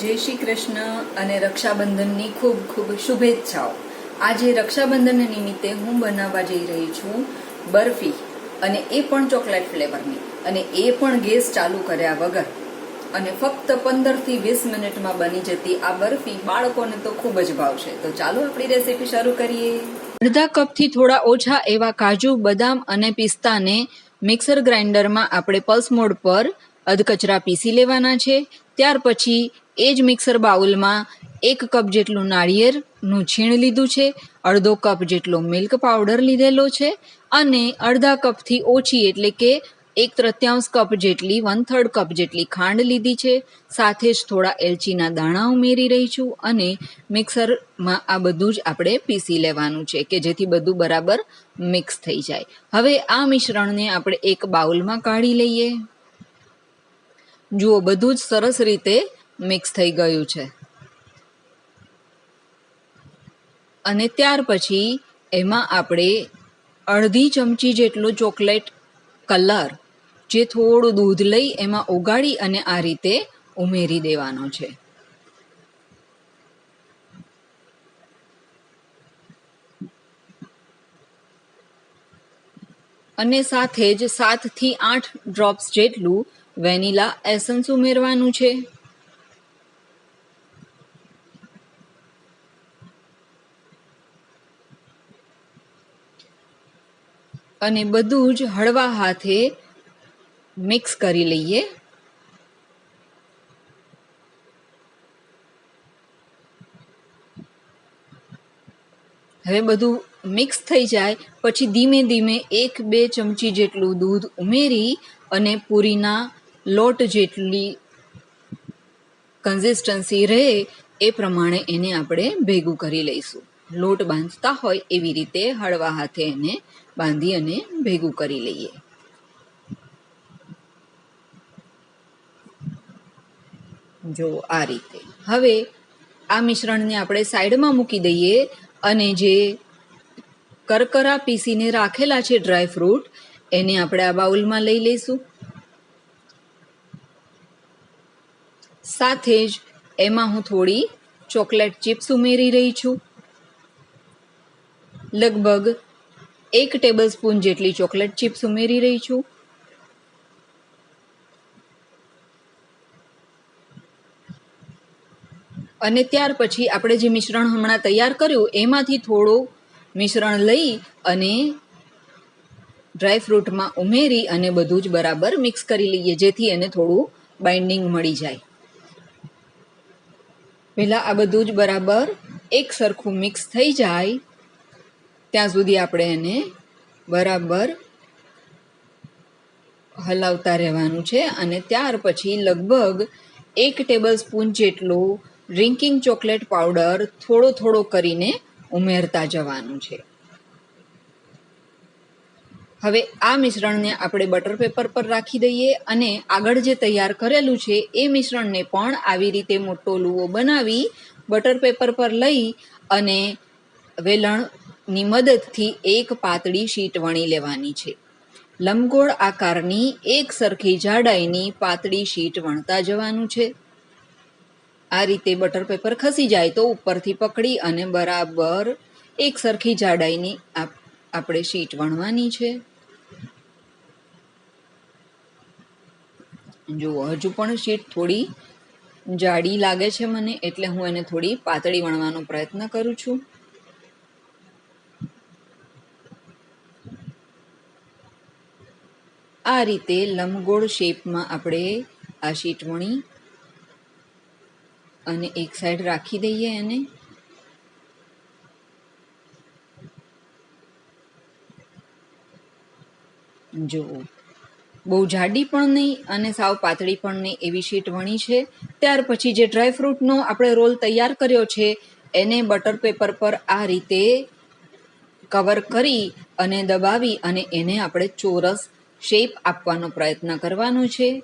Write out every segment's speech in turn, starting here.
જય શ્રી કૃષ્ણ અને રક્ષાબંધનની ખૂબ ખૂબ શુભેચ્છાઓ. આજે રક્ષાબંધન નિમિત્તે હું બનાવવા જઈ રહી છું બરફી અને એ પણ ચોકલેટ ફ્લેવરની અને એ પણ ગેસ ચાલુ કર્યા વગર. અને ફક્ત પંદરથી વીસ મિનિટમાં બની જતી આ બરફી બાળકોને તો ખૂબ જ ભાવશે. તો ચાલો આપણી રેસીપી શરૂ કરીએ. અડધા કપથી થોડા ઓછા એવા કાજુ, બદામ અને પિસ્તાને મિક્સર ગ્રાઇન્ડરમાં આપણે પલ્સ મોડ પર અધકચરા પીસી લેવાના છે. ત્યાર પછી એ જ મિક્સર બાઉલમાં એક કપ જેટલું નાળિયેરનું છીણ લીધું છે, અડધો કપ જેટલો મિલ્ક પાવડર લીધેલો છે અને અડધા કપથી ઓછી એટલે કે એક તૃત્યાંશ કપ જેટલી, વન થર્ડ કપ જેટલી ખાંડ લીધી છે. સાથે જ થોડા એલચીના દાણા ઉમેરી રહી છું અને મિક્સરમાં આ બધું જ આપણે પીસી લેવાનું છે કે જેથી બધું બરાબર મિક્સ થઈ જાય. હવે આ મિશ્રણને આપણે એક બાઉલમાં કાઢી લઈએ. જુઓ, બધું જ સરસ રીતે મિક્સ થઈ ગયું છે. અને ત્યાર પછી એમાં આપણે અડધી ચમચી જેટલો ચોકલેટ કલર જે થોડું દૂધ લઈ એમાં ઓગાળી અને આ રીતે ઉમેરી દેવાનો છે. અને સાથે જ સાતથી આઠ ડ્રોપ્સ જેટલું વેનીલા એસન્સ ઉમેરવાનું છે. અને બધું જ હળવા હાથે મિક્સ કરી લઈએ. હવે બધું મિક્સ થઈ જાય, પછી ધીમે ધીમે એક બે ચમચી જેટલું દૂધ ઉમેરી અને પૂરીના લોટ જેટલી કન્સિસ્ટન્સી રહે એ પ્રમાણે એને આપણે ભેગું કરી લઈશું. લોટ બાંધતા હોય એવી રીતે હળવા હાથે એને બાંધી અને ભેગું કરી લઈએ. જો આ રીતે. હવે આ મિશ્રણને આપણે સાઈડમાં મૂકી દઈએ અને જે કરકરા પીસીને રાખેલા છે ડ્રાય ફ્રૂટ, એને આપણે આ બાઉલમાં લઈ લઈશું. સાથે જ એમાં હું થોડી ચોકલેટ ચિપ્સ ઉમેરી રહી છું. લગભગ એક ટેબલ સ્પૂન જેટલી ચોકલેટ ચિપ્સ ઉમેરી રહી છું. અને ત્યાર પછી આપણે જે મિશ્રણ હમણાં તૈયાર કર્યું, એમાંથી થોડું મિશ્રણ લઈ અને ડ્રાયફ્રૂટમાં ઉમેરી અને બધું જ બરાબર મિક્સ કરી લઈએ, જેથી એને થોડું બાઇન્ડિંગ મળી જાય. પહેલાં આ બધું જ બરાબર એક સરખું મિક્સ થઈ જાય. ત્યાં સુધી આપણે એને બરાબર હલાવતા રહેવાનું છે અને ત્યાર પછી લગભગ એક ટેબલ સ્પૂન જેટલો ડ્રિંકિંગ ચોકલેટ પાવડર થોડો થોડો કરીને ઉમેરતા જવાનું છે. હવે આ મિશ્રણને આપણે બટર પેપર પર રાખી દઈએ અને આગળ જે તૈયાર કરેલું છે એ મિશ્રણને પણ આવી રીતે મોટો લુવો બનાવી બટર પેપર પર લઈ અને વેલણની મદદથી એક પાતળી શીટ વણી લેવાની છે. લંબગોળ આકારની એક સરખી જાડાઈની પાતળી શીટ વણતા જવાનું છે. આ રીતે બટર પેપર ખસી જાય તો ઉપરથી પકડી અને બરાબર એક સરખી જાડાઈની આપણે શીટ વણવાની છે. જુઓ હજુ પણ શીટ થોડી જાડી લાગે છે મને, એટલે હું એને થોડી પાતળી વણવાનો પ્રયત્ન કરું છું. આ રીતે લંબગોળ શેપમાં આપણે આ શીટવણી અને એક સાઈડ રાખી દઈએ એને. જુઓ બહુ જાડી પણ નહીં અને સાવ પાતળી પણ નહીં એવી શીટ વણી છે. ત્યાર પછી જે ડ્રાયફ્રૂટનો આપણે રોલ તૈયાર કર્યો છે, એને બટર પેપર પર આ રીતે કવર કરી અને દબાવી અને એને આપણે ચોરસ શેપ આપવાનો પ્રયત્ન કરવાનો છે.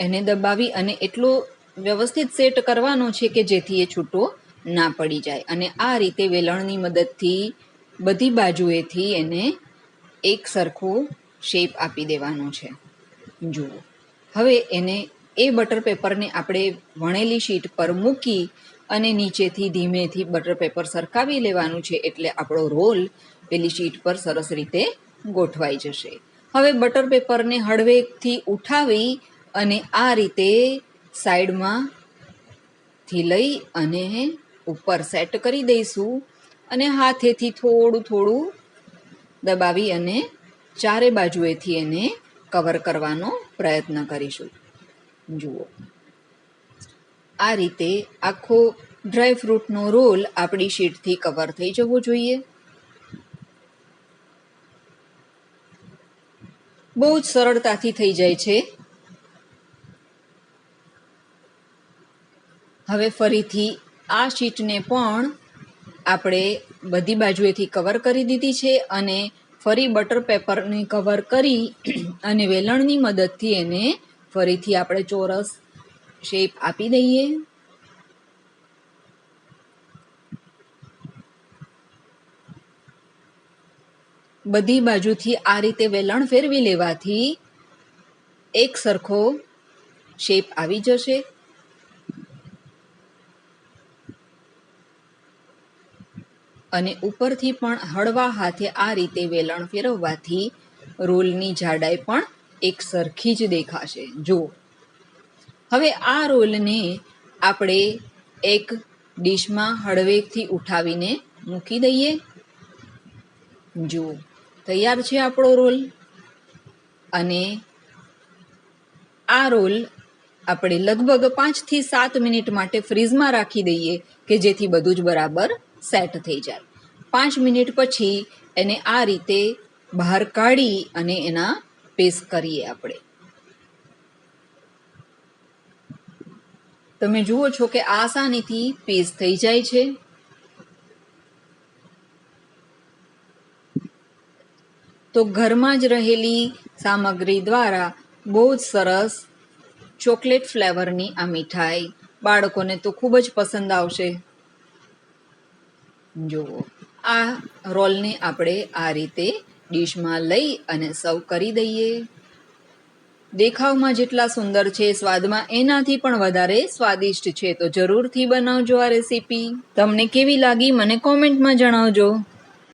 એને દબાવી અને એટલો વ્યવસ્થિત સેટ કરવાનો છે કે જેથી એ છૂટો ના પડી જાય. અને આ રીતે વેલણની મદદથી બધી બાજુએથી એને એક સરખું શેપ આપી દેવાનો છે. જુઓ. હવે એને એ બટર પેપરને આપણે વણેલી શીટ પર મૂકી અને નીચેથી ધીમેથી બટર પેપર સરકાવી લેવાનું છે એટલે આપણો રોલ પેલી શીટ પર સરસ રીતે ગોઠવાઈ જશે. હવે બટર પેપરને હળવેકથી ઉઠાવી અને આ રીતે સાઈડમાંથી લઈ અને ઉપર સેટ કરી દઈશું અને હાથેથી થોડું થોડું દબાવી અને ચારે બાજુએથી એને કવર કરવાનો પ્રયત્ન કરીશું. જુઓ. આ રીતે આખો ડ્રાય ફ્રૂટનો રોલ આપણી શીટથી કવર થઈ જવો જોઈએ. બહુ જ સરળતાથી થઈ જાય છે. હવે ફરીથી આ શીટને પણ આપણે બધી બાજુએથી કવર કરી દીધી છે અને ફરી બટર પેપરને કવર કરી અને વેલણની મદદથી એને ફરીથી આપણે ચોરસ શેપ આપી દઈએ બધી બાજુથી આ રીતે વેલણ ફેરવી લેવાથી એક સરખો શેપ આવી જશે અને ઉપરથી પણ હળવા હાથે આ રીતે વેલણ ફેરવવાથી રોલની જાડાઈ પણ એક સરખી જ દેખાશે. જુઓ. હવે આ રોલને આપણે એક ડીશમાં હળવેકથી ઉઠાવીને મૂકી દઈએ. જુઓ તૈયાર છે આપણો રોલ અને આ રોલ આપણે લગભગ પાંચથી સાત મિનિટ માટે ફ્રીઝમાં રાખી દઈએ કે જેથી બધું જ બરાબર સેટ થઈ જાય. પાંચ મિનિટ પછી એને આ રીતે બહાર કાઢી અને એના પેસ્ટ કરીએ આપણે. તમે જુઓ છો કે આસાનીથી પેજ થઈ જાય છે. તો ઘરમાં જ રહેલી સામગ્રી દ્વારા બહુ જ સરસ ચોકલેટ ફ્લેવરની આ મીઠાઈ બાળકોને તો ખૂબ જ પસંદ આવશે. જુઓ, આ રોલને આપણે આ રીતે ડીશમાં લઈ અને સર્વ કરી દઈએ. દેખાવમાં જેટલા સુંદર છે સ્વાદમાં એનાથી પણ વધારે સ્વાદિષ્ટ છે. તો જરૂરથી બનાવજો આ રેસીપી તમને કેવી લાગી મને કોમેન્ટમાં જણાવજો.